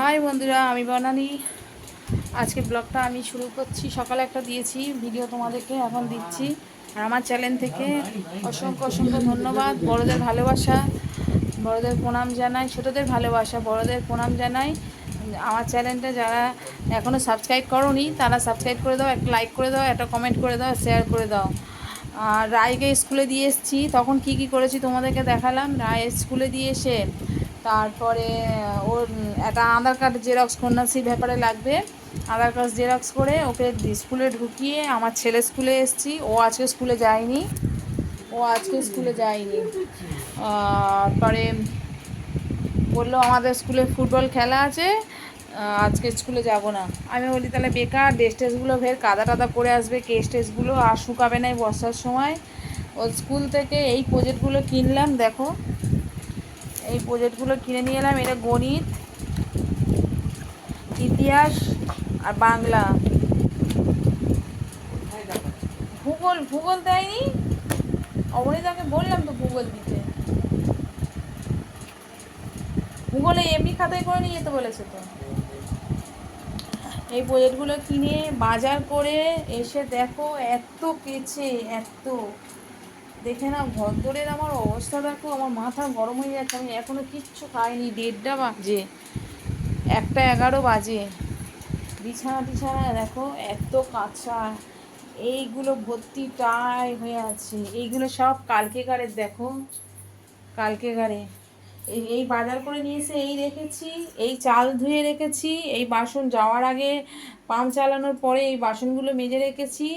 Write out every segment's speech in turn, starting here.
High বন্ধুরা, আমি বনানি। আজকে ব্লগটা আমি শুরু করছি। সকালে একটা দিয়েছি, ভিডিও তোমাদেরকে এখন দিচ্ছি। আর আমার চ্যানেল থেকে অসংখ্য অসংখ্য ধন্যবাদ। বড়দের ভালোবাসা, বড়দের প্রণাম জানাই, ছোটোদের ভালোবাসা, বড়দের প্রণাম জানাই। আমার চ্যানেলটা যারা এখনও সাবস্ক্রাইব করোনি, তারা সাবস্ক্রাইব করে দাও, একটা লাইক করে দাও, একটা কমেন্ট করে দাও, শেয়ার করে দাও। আর রায়কে স্কুলে দিয়ে এসেছি। তখন কি কি করেছি তোমাদেরকে দেখালাম? রায় স্কুলে দিয়ে এসে তারপরে ওর, একটা আধার কার্ড জেরক্স কন্যাশ্রীর ব্যাপারে লাগবে। আধার কার্ড জেরক্স করে ওকে স্কুলে ঢুকিয়ে আমার ছেলে স্কুলে এসেছি। ও আজকে স্কুলে যায়নি। ও আজকে স্কুলে যায়নি। তারপরে বলল, আমাদের স্কুলে ফুটবল খেলা আছে। আজকে স্কুলে যাব না। আমি বলি, তাহলে বেকার ড্রেস টেসগুলো ফের কাদা টাদা করে আসবে। কেস টেসগুলো আর শুকাবে না এই বর্ষার সময়। ও স্কুল থেকে এই প্রজেক্টগুলো কিনলাম, দেখো। এই প্রজেক্টগুলো কিনে নিয়ে এলাম, এটা গণিত, ইতিহাস আর বাংলা। ভূগোল ভূগোল দেয়নি অবনীতাকে বললাম তো ভূগোল দিতে। ভূগোলে এমনি খাতায় করে নিয়ে যেতে বলেছে তো। এই প্রজেক্টগুলো কিনে বাজার করে এসে দেখো, এত কেচে, এত। দেখে না ভদ্রের আমার অবস্থা দেখো, আমার মাথা গরম হয়ে যাচ্ছে, আমি এখনও কিচ্ছু খাইনি, দেড়টা বাজে, একটা এগারো বাজে। বিছানা টিছানা দেখো, এত কাঁচা, এইগুলো ভর্তি টাই হয়ে আছে, এইগুলো সব কালকে কালকেকারের দেখো কালকেকারে এই এই বাজার করে নিয়ে এসে এই রেখেছি, এই চাল ধুয়ে রেখেছি, এই বাসন যাওয়ার আগে পাম্প চালানোর পরে এই বাসনগুলো মেজে রেখেছি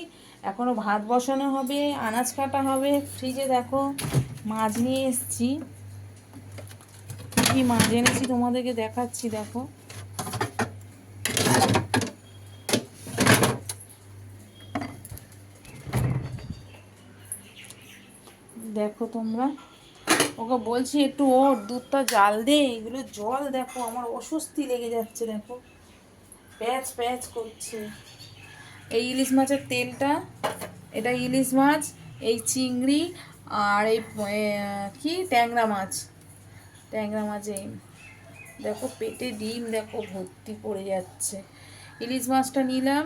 এখনও ভাত বসানো হবে, আনাজ কাটা হবে। ফ্রিজে দেখো মাছ নিয়ে এসেছি। কি মাছ এনেছি তোমাদেরকে দেখাচ্ছি, দেখো। দেখো তোমরা। ওকে বলছি একটু ওর দুধটা জাল দে, এগুলো জল দেখো, আমার অস্বস্তি লেগে যাচ্ছে, দেখো। প্যাচ প্যাচ করছে। এই ইলিশ মাছের তেলটা, এটা ইলিশ মাছ, এই চিংড়ি আর এই কি? ট্যাংরা মাছ। ট্যাংরা মাছ এই। দেখো পেটে ডিম, দেখো ভর্তি পড়ে যাচ্ছে। ইলিশ মাছটা নিলাম।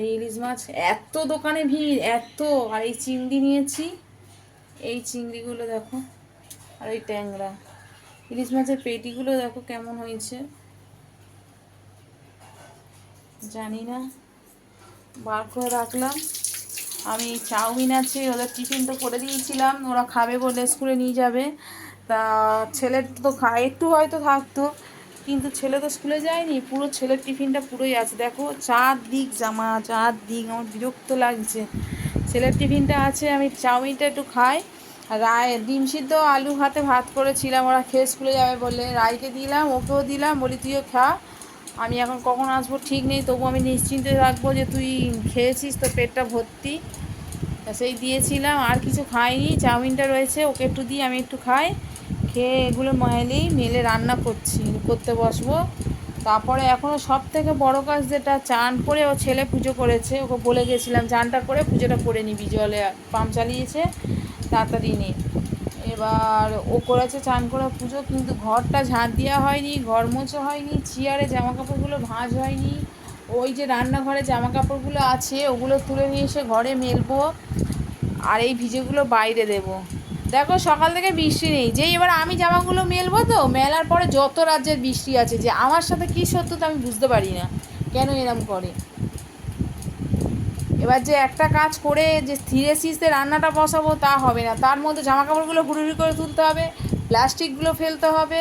এই ইলিশ মাছ এত দোকানে ভিড়, এত। আর এই চিংড়ি নিয়েছি। এই চিংড়িগুলো দেখো। আর এই ট্যাংরা। ইলিশ মাছের পেটিগুলো দেখো কেমন হয়েছে। জানি না। বার করে রাখলাম। আমি চাউমিন আছে, ওদের টিফিন তো করে দিয়েছিলাম, ওরা খাবে বলে স্কুলে নিয়ে যাবে। তা ছেলের তো খা একটু হয়তো থাকতো, কিন্তু ছেলে তো স্কুলে যায়নি, পুরো ছেলের টিফিনটা পুরোই আছে। দেখো চার দিক জামা চার দিক আমার বিরক্ত লাগছে। ছেলের টিফিনটা আছে, আমি চাউমিনটা একটু খাই। রায় ডিম সিদ্ধ, আলু ভাতে ভাত করেছিলাম, ওরা খেয়ে স্কুলে যাবে বলে। রায়কে দিলাম, ওকেও দিলাম, বলি তুইও খা। আমি এখন কখন আসব ঠিক নেই, তবু আমি নিশ্চিন্তে রাখব যে তুই খেয়েছিস তোর পেটটা ভর্তি। সেই দিয়েছিলাম, আর কিছু খাইনি, চাউমিনটা রয়েছে, ওকে একটু দিই, আমি একটু খাই। খেয়ে এগুলো মেলেই মেলে রান্না করছি, করতে বসবো। তারপরে এখনও সব থেকে বড়ো কাজ যেটা, চান করে ও ছেলে পুজো করেছে, ওকে বলে গেছিলাম, চানটা করে পুজোটা করে নিবি, জলে পাম্প চালিয়েছে, তাড়াতাড়ি নে। এবার ও করেছে চান করে পুজো, কিন্তু ঘরটা ঝাঁট দেওয়া হয়নি, ঘর মোছা হয়নি, চেয়ারে জামা কাপড়গুলো ভাঁজ হয়নি। ওই যে রান্নাঘরে জামা কাপড়গুলো আছে, ওগুলো তুলে নিয়ে এসে ঘরে মেলবো আর এই ভিজেগুলো বাইরে দেব। দেখো সকাল থেকে বৃষ্টি নেই, যেই এবার আমি জামাগুলো মেলবো তো, মেলার পরে যত রাজ্যের বৃষ্টি আছে, যে আমার সাথে কী সত্য তো আমি বুঝতে পারি না, কেন এরম করে? এবার যে একটা কাজ করে যে ধীরে সিস্তে রান্নাটা বসাবো তা হবে না। তার মধ্যে জামা কাপড়গুলো হুড়ুড়ি করে তুলতে হবে, প্লাস্টিকগুলো ফেলতে হবে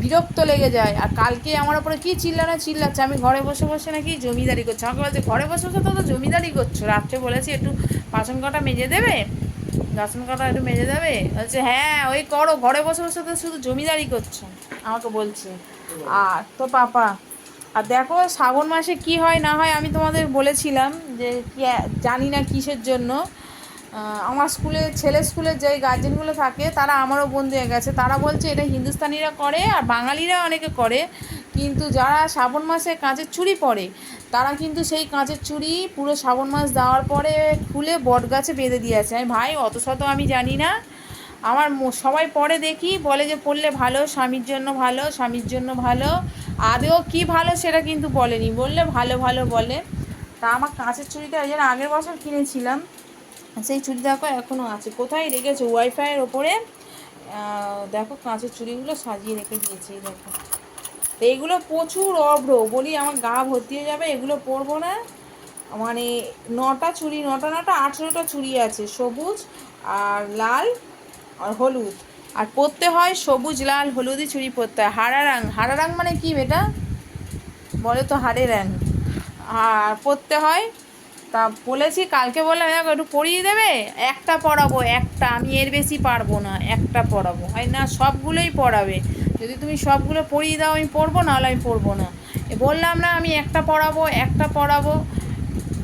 বিরক্ত লেগে যায়। আর কালকে আমার ওপরে কী চিল্লানো চিল্লাচ্ছে? আমি ঘরে বসে বসে নাকি জমিদারি করছি। আমাকে বলছে, ঘরে বসে বসে তো তো জমিদারি করছ। রাত্রে বলেছি একটু বাসন কটা মেজে দেবে? বাসন কটা একটু মেজে দেবে? বলছে হ্যাঁ ওই করো। ঘরে বসে বসে তো শুধু জমিদারি করছ। আমাকে বলছে, আর তো পাপা আর দেখো শ্রাবণ মাসে কি হয় না হয় আমি তোমাদের বলেছিলাম যে জানি না কিসের জন্য। আমার স্কুলে, ছেলে স্কুলের যে গার্জেনগুলো থাকে, তারা আমারও বন্ধু হয়ে গেছে। তারা বলছে এটা হিন্দুস্তানিরা করে আর বাঙালিরা অনেকে করে। কিন্তু যারা শ্রাবণ মাসে কাঁচের চুড়ি পরে, তারা কিন্তু সেই কাঁচের চুড়ি পুরো শ্রাবণ মাস দেওয়ার পরে খুলে বট গাছে বেঁধে দিয়েছে আমি, ভাই, অত শত আমি জানি না। আমার সবাই পরে দেখি, বলে যে পড়লে ভালো, স্বামীর জন্য ভালো, স্বামীর জন্য ভালো। আদেও কি ভালো সেটা কিন্তু বলেনি। বললে ভালো ভালো বলে। তা আমার কাঁচের চুড়িটা ওই আগের বছর কিনেছিলাম, সেই চুড়ি দেখো এখনও আছে। কোথায় রেখেছে? ওয়াইফাইয়ের ওপরে। দেখো কাঁচের চুড়িগুলো সাজিয়ে রেখে দিয়েছি দেখো। তো এইগুলো প্রচুর অভ্র, বলি আমার গা ভর্তি হয়ে যাবে, এগুলো পরবো না। মানে নটা চুড়ি, নটা নটা, আঠেরোটা চুড়ি আছে, সবুজ আর লাল আর হলুদ। আর পরতে হয় সবুজ, লাল, হলুদি চুড়ি পরতে হয়। হারা রং হারা রং মানে কি বেটা? বলে তো হারে রং। আর পরতে হয়, তা বলেছি, কালকে বললাম, দেখো, একটু পরিয়ে দেবে? একটা পড়াবো একটা। আমি এর বেশি পারব না, একটা পড়াবো হয় না, সবগুলোই পড়াবে যদি তুমি সবগুলো পড়িয়ে দাও, আমি পড়ব নাহলে আমি পড়ব না। বললাম না, আমি একটা পড়াবো একটা পড়াবো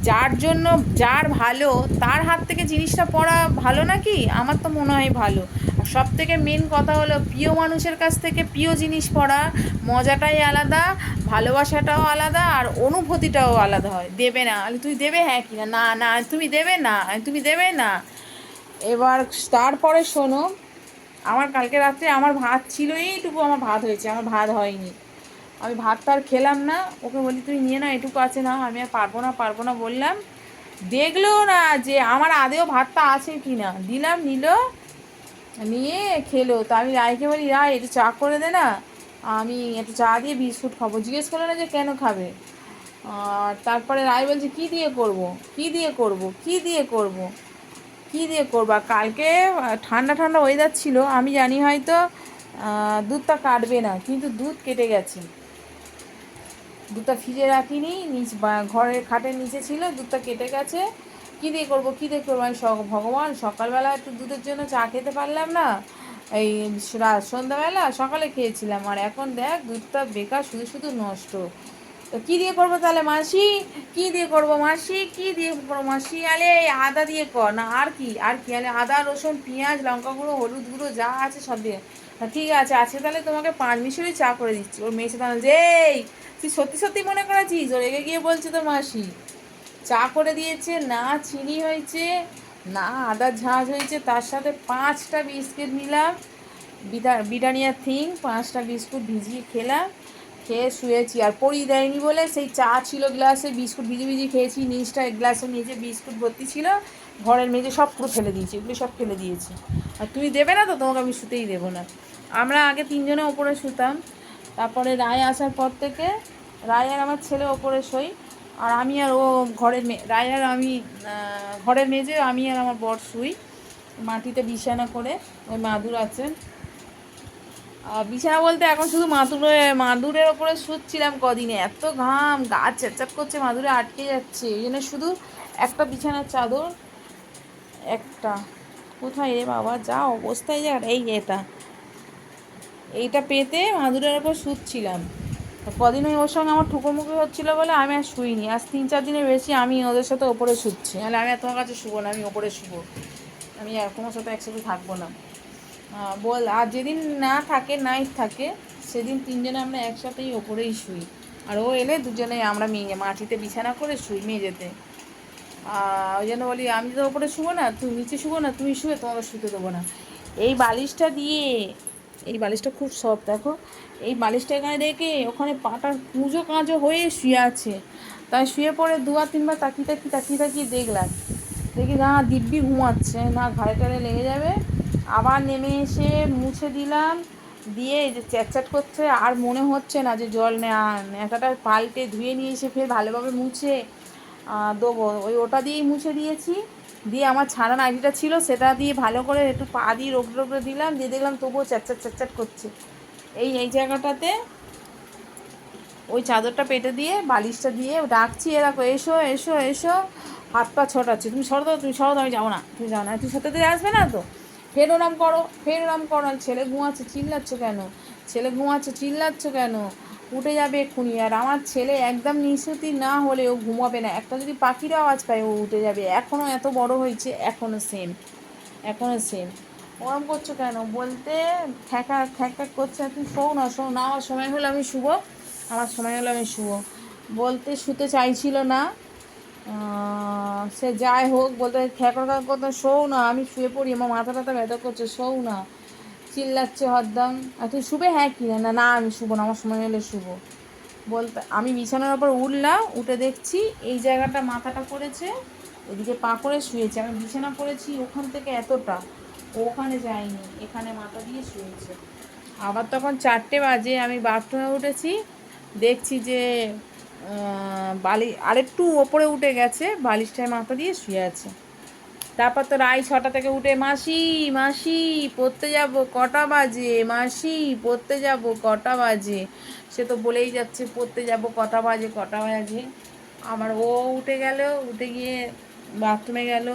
যার জন্য, যার ভালো, তার হাত থেকে জিনিসটা পড়া ভালো নাকি? আমার তো মনে হয় ভালো। সব থেকে মেন কথা হলো প্রিয় মানুষের কাছ থেকে প্রিয় জিনিস পড়া, মজাটাই আলাদা, ভালোবাসাটাও আলাদা, আর অনুভূতিটাও আলাদা হয়। দেবে না। তুই দেবে? হ্যাঁ কি না না না তুমি দেবে না। তুমি দেবে না। এবার তারপরে শোনো, আমার কালকে রাত্রে আমার ভাত ছিল এইটুকু আমার ভাত হয়েছে। আমার ভাত হয়নি। আমি ভাতটা আর খেলাম না। ওকে বলি, তুই নিয়ে না, এটুকু আছে না। আমি আর পারব না পারব না, বললাম। দেখল না যে আমার আদেও ভাতটা আছে কি না দিলাম, নিল। নিয়ে খেলো, তা আমি রায়কে বলি, রায়, একটু চা করে দে না। আমি একটু চা দিয়ে বিস্কুট খাব। জিজ্ঞেস করল না যে কেন খাবে। আর তারপরে রায় বলছে, কী দিয়ে করব? কী দিয়ে করব? কী দিয়ে করব? কী দিয়ে করব? কালকে ঠান্ডা ঠান্ডা ওয়েদার ছিল, আমি জানি হয়তো দুধটা কাটবে না, কিন্তু দুধ কেটে গেছে। দুধটা ফ্রিজে রাখিনি, নিচ ঘরের খাটের নিচে ছিল, দুধটা কেটে গেছে। কী দিয়ে করব, কী দিয়ে করব? আমি স- ভগবান সকালবেলা একটু দুধের জন্য চা খেতে পারলাম না। এই সন্ধ্যাবেলা সকালে খেয়েছিলাম। আর এখন দেখ, দুধটা বেকার, শুধু শুধু নষ্ট। তো কী দিয়ে করব তাহলে মাসি? কী দিয়ে করব মাসি? কী দিয়ে করব মাসি? আলে এই আদা দিয়ে কর। না, আর কি আর কি? আলে আদা, রসুন, পেঁয়াজ, লঙ্কা গুঁড়ো, হলুদ গুঁড়ো, যা আছে সব দিয়ে। ঠিক আছে আছে তাহলে তোমাকে পাঁচ মিশরই চা করে দিচ্ছি। ওর মেয়েছে তাহলে, যেই, তুই সত্যি সত্যি মনে করেছিস? ওর রেগে গিয়ে বলছে তোর মাসি। চা করে দিয়েছে, না চিনি হয়েছে, না আদার ঝাঁঝ হয়েছে, তার সাথে পাঁচটা বিস্কিট নিলাম। বিদা, বিডানিয়া থিং পাঁচটা বিস্কুট ভিজিয়ে খেলাম, খেয়ে শুয়েছি। আর পড়ি দেয়নি বলে সেই চা ছিল গ্লাসে, বিস্কুট ভিজি ভিজি খেয়েছি, নিচটা গ্লাসে নিচে বিস্কুট ভর্তি ছিল, ঘরের মেঝে সব পুরো ফেলে দিয়েছি, এগুলো সব ফেলে দিয়েছি। আর তুমি দেবে না তো? তোমাকে আমি শুতেই দেবো না। আমরা আগে তিনজনে ওপরে শুতাম, তারপরে রায় আসার পর থেকে, রায় আর আমার ছেলে ওপরে শোই। আর আমি আর ও ঘরের মে রায় আর আমি ঘরের মেঝে আমি আর আমার বর শুই, মাটিতে বিছানা করে, ওই মাদুর আছে। আর বিছানা বলতে এখন শুধু মাদুরে, মাদুরের ওপরে শুচ্ছিলাম কদিনে, এত ঘাম, গা চেপচাপ করছে, মাদুরে আটকে যাচ্ছে, এই জন্য শুধু একটা বিছানার চাদর, একটা। কোথায় রে বাবা, যা অবস্থায় যা এই এটা। এইটা পেতে মাদুরের ওপর শুচ্ছিলাম। কদিন ওই ওর সঙ্গে আমার ঠুকোমুখি হচ্ছিল বলে আমি আর শুইনি। আজ তিন চার দিনের বেশি আমি ওদের সাথে ওপরে শুচ্ছি। নাহলে আমি আর তোমার কাছে শুবো না, আমি ওপরে শুবো। আমি আর তোমার সাথে একসাথে থাকব না। বল, আর যেদিন না থাকে নাইট থাকে, সেদিন তিনজনে আমরা একসাথেই ওপরেই শুই। আর ও এলে দুজনে আমরা মেয়ে মাটিতে বিছানা করে শুই মেঝেতে ওই জন্য বলি, আমি তো ওপরে শুবো না, তুমি নিচে শুবো না, তুমি শুয়ে তোমাকে শুতে দেবো না। এই বালিশটা দিয়ে এই বালিশটা খুব সফট দেখো। এই বালিশটা এখানে রেখে ওখানে পাটা পুজো কাঁজো হয়ে শুয়ে আছে। তাই শুয়ে পড়ে দুবার তিনবার তাকিয়ে তাকিয়ে তাকিয়ে তাকিয়ে দেখলাম। দেখি না, দিব্যি ঘুমাচ্ছে, না ঘাড়ে টাড়ে লেগে যাবে। আবার নেমে এসে মুছে দিলাম। দিয়ে যে চ্যাটচ্যাট করছে, আর মনে হচ্ছে না যে জল নেওয়া নেতাটা পাল্টে ধুয়ে নিয়ে এসে ফের ভালোভাবে মুছে দেবো। ওই ওটা দিয়েই মুছে দিয়েছি। দিয়ে আমার ছাড়া আইডিটা ছিল, সেটা দিয়ে ভালো করে একটু পা দিয়ে রোগড়ে রোগড়ে দিলাম, দিয়ে দেখলাম তবুও চ্যাটচ্যাট চ্যাটচ্যাট করছে। এই এই জায়গাটাতে ওই চাদরটা পেটে দিয়ে, বালিশটা দিয়ে ডাকছি এরকম এসো এসো এসো। হাত পা ছটাচ্ছে। তুমি সরো তো, তুমি সরো তো, আমি যাব না, তুমি যাও না। তুমি সাথে আসবে না তো? ফের ওরাম করো, ফের ওরাম করো। ছেলে ঘুমাচ্ছে, চিল্লাচ্ছ কেন? ছেলে ঘুমাচ্ছে, চিল্লাচ্ছ কেন? উঠে যাবে এক্ষুনি। আর আমার ছেলে একদম নিঃসুতি না হলে ও ঘুমাবে না। একটা যদি পাখির আওয়াজ পায়, ও উঠে যাবে। এখনও এত বড় হয়েছে এখনও সেম এখনও সেম ওরম করছ কেন? বলতে ঠেকা ঠেকা করছে। তুমি শোও না শোও না, আমার সময় হলে আমি শুভ আমার সময় হলে আমি শুভ বলতে শুতে চাইছিল না। সে যাই হোক, বলতে খ্যাকর করতে শোও না, আমি শুয়ে পড়ি। আমার মাথা টাথা ব্যথা করছে শোও না। চিল্লাচ্ছে হরদম। আর তুই শুবে? হ্যাঁ কি না না, আমি শুবো না, আমার সময় হলে শুবো। বলতে, আমি বিছানার ওপর উঠলাম, উঠে দেখছি এই জায়গাটা মাথাটা পড়েছে, এদিকে পা করে শুয়েছে। আমি বিছানা পড়েছি ওখান থেকে এতটা, ওখানে যায়নি এখানে মাথা দিয়ে শুয়েছে। আবার তখন চারটে বাজে, আমি বাথরুমে উঠেছি, দেখছি যে বালি, আরেকটু ওপরে উঠে গেছে, বালিশটায় মাথা দিয়ে শুয়ে আছে। তারপর তো রায় ছটা থেকে উঠে, মাসি মাসি, পড়তে যাব কটা বাজে? মাসি, পড়তে যাব কটা বাজে? সে তো বলেই যাচ্ছে, পড়তে যাব কটা বাজে কটা বাজে? আমার ও উঠে গেল, উঠে গিয়ে বাথরুমে গেল।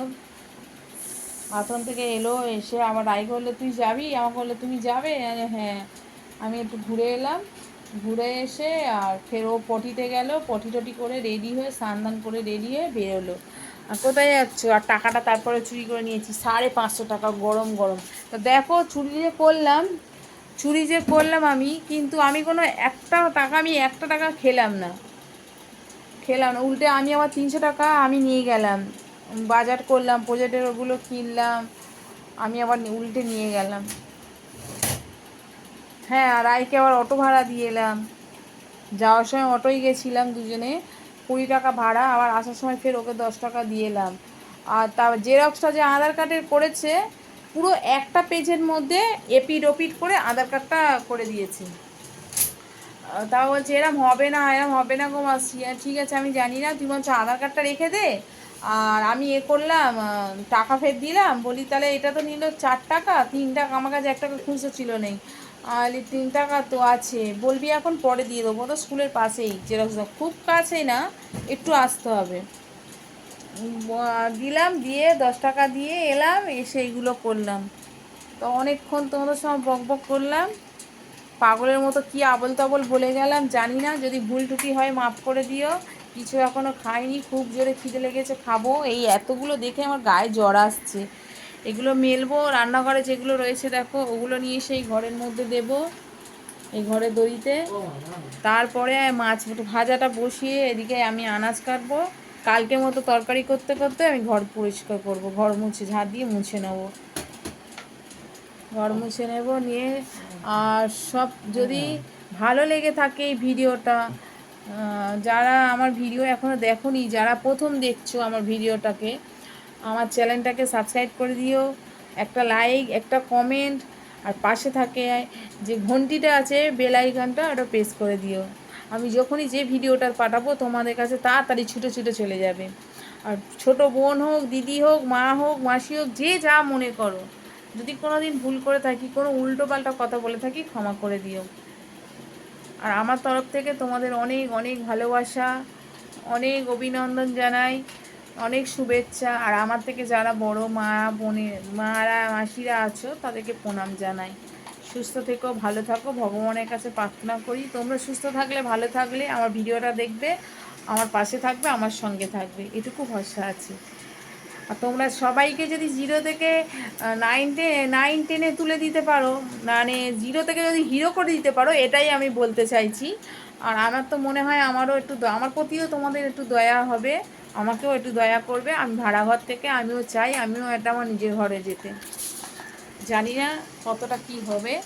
বাথরুম থেকে এলো, এসে আবার রাই করল তুই যাবি? আমাকে বলল, তুমি যাবে? হ্যাঁ। আমি একটু ঘুরে এলাম, ঘুরে এসে আর ফের ও পটিতে গেল, পটি টটি করে রেডি হয়ে স্নান করে রেডি হয়ে বেরোলো। কোথায় যাচ্ছ? আর টাকাটা তারপরে চুরি করে নিয়েছি। সাড়ে পাঁচশো টাকা, গরম গরম। তো দেখো, চুরি যে করলাম, চুরি যে করলাম আমি, কিন্তু আমি কোনো একটা টাকা, আমি একটা টাকা খেলাম না। খেলাম না। উল্টে আমি আবার তিনশো টাকা আমি নিয়ে গেলাম। বাজার করলাম, প্রজেক্টের ওগুলো কিনলাম, আমি আবার উল্টে নিয়ে গেলাম। হ্যাঁ আর আইকে আবার অটো ভাড়া দিয়ে এলাম। যাওয়ার সময় অটোই গেছিলাম দুজনে। কুড়ি টাকা ভাড়া, আবার আসার সময় ফের ওকে দশ টাকা দিয়ে এলাম। আর তা জেরক্সটা যে আধার কার্ডের করেছে, পুরো একটা পেজের মধ্যে এপিড ওপিড করে আধার কার্ডটা করে দিয়েছে। তা বলছে, এরম হবে না, এরম হবে না গো মাসি। ঠিক আছে, আমি জানি না, তুই বলছো আধার কার্ডটা রেখে দে। আর আমি এ করলাম টাকা ফের দিলাম। বলি, তাহলে এটা তো নিল চার টাকা, তিন টাকা, আমার কাছে এক টাকা খুঁজো ছিল নেই। এই তিন টাকা তো আছে। বলবি এখন পরে দিয়ে দেবো তো স্কুলের পাশেই। জেরক্স খুব কাছেই না, একটু আসতে হবে। দিলাম, দিয়ে দশ টাকা দিয়ে এলাম, এসে এইগুলো করলাম। তো অনেকক্ষণ তোমাদের সঙ্গে বক বক করলাম। পাগলের মতো কি আবল তাবল বলে গেলাম, জানি না। যদি ভুল টুটি হয়, মাফ করে দিও। কিছু এখনও খাইনি, খুব জোরে খিদে লেগেছে, খাব। এই এতগুলো দেখে আমার গায়ে জ্বর আসছে। এগুলো মেলবো, রান্নাঘরে যেগুলো রয়েছে দেখো, ওগুলো নিয়ে সেই ঘরের মধ্যে দেব, এই ঘরে দড়িতে তারপরে মাছ, ভাজাটা বসিয়ে এদিকে আমি আনাজ কাটবো। কালকে মতো তরকারি করতে করতে আমি ঘর পরিষ্কার করব, ঘর মুছে, ঝাঁট দিয়ে মুছে নেব। ঘর মুছে নেব, নিয়ে আর সব যদি ভালো লেগে থাকে এই ভিডিওটা যারা আমার ভিডিও এখনও দেখোনি, যারা প্রথম দেখছ আমার ভিডিওটাকে আমার চ্যানেলটাকে সাবস্ক্রাইব করে দিও, একটা লাইক একটা কমেন্ট আর পাশে থাকে যে ঘন্টিটা আছে বেল আইকনটা ওটা প্রেস করে দিও। আমি যখনই যে ভিডিওটা পাঠাবো, তোমাদের কাছে তাড়াতাড়ি ছুটে ছুটে চলে যাবে। আর ছোট বোন হোক, দিদি হোক, মা হোক, মাসি হোক, যে যা মনে করো। যদি কোনো দিন ভুল করে থাকি, কোনো উল্টো পাল্টা কথা বলে থাকি, ক্ষমা করে দিও। আর আমার তরফ থেকে তোমাদের অনেক অনেক ভালোবাসা, অনেক অভিনন্দন জানাই। অনেক শুভেচ্ছা। আর আমার থেকে যারা বড় মা, বোনের মারা, মাসিরা আছো, তাদেরকে প্রণাম জানাই। সুস্থ থেকো, ভালো থাকো। ভগবানের কাছে প্রার্থনা করি, তোমরা সুস্থ থাকলে, ভালো থাকলে আমার ভিডিওটা দেখবে, আমার পাশে থাকবে, আমার সঙ্গে থাকবে। এটুকু ভরসা আছে। আর তোমরা সবাইকে যদি জিরো থেকে নাইন টেন নাইন টেনে তুলে দিতে পারো মানে জিরো থেকে যদি হিরো করে দিতে পারো, এটাই আমি বলতে চাইছি। আর আমার তো মনে হয় আমারও একটু আমার প্রতিও তোমাদের একটু দয়া হবে। আমাকেও একটু দয়া করবে, আমি ভাড়া ঘর থেকে আমিও চাই, আমিও এটা আমার নিজের ঘরে যেতে। জানি না কতটা কি হবে।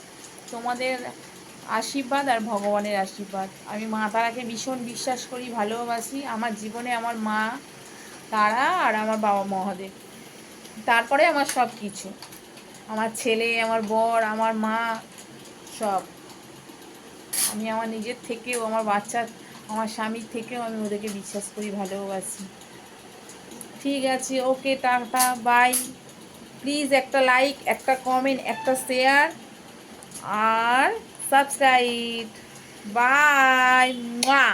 তোমাদের আশীর্বাদ আর ভগবানের আশীর্বাদ। আমি মা তারাকে ভীষণ বিশ্বাস করি, ভালোবাসি। আমার জীবনে আমার মা, তারা আর আমার বাবা মহাদেব। তারপরে আমার সব কিছু আমার ছেলে, আমার বর, আমার মা, সব। আমি আমার নিজের থেকেও, আমার বাচ্চা আমার স্বামীর থেকেও আমি ওদেরকে বিশ্বাস করি, ভালোবাসি। ঠিক আছে ওকে টাটা বাই প্লিজ একটা লাইক একটা কমেন্ট একটা শেয়ার আর সাবস্ক্রাইব বাই মা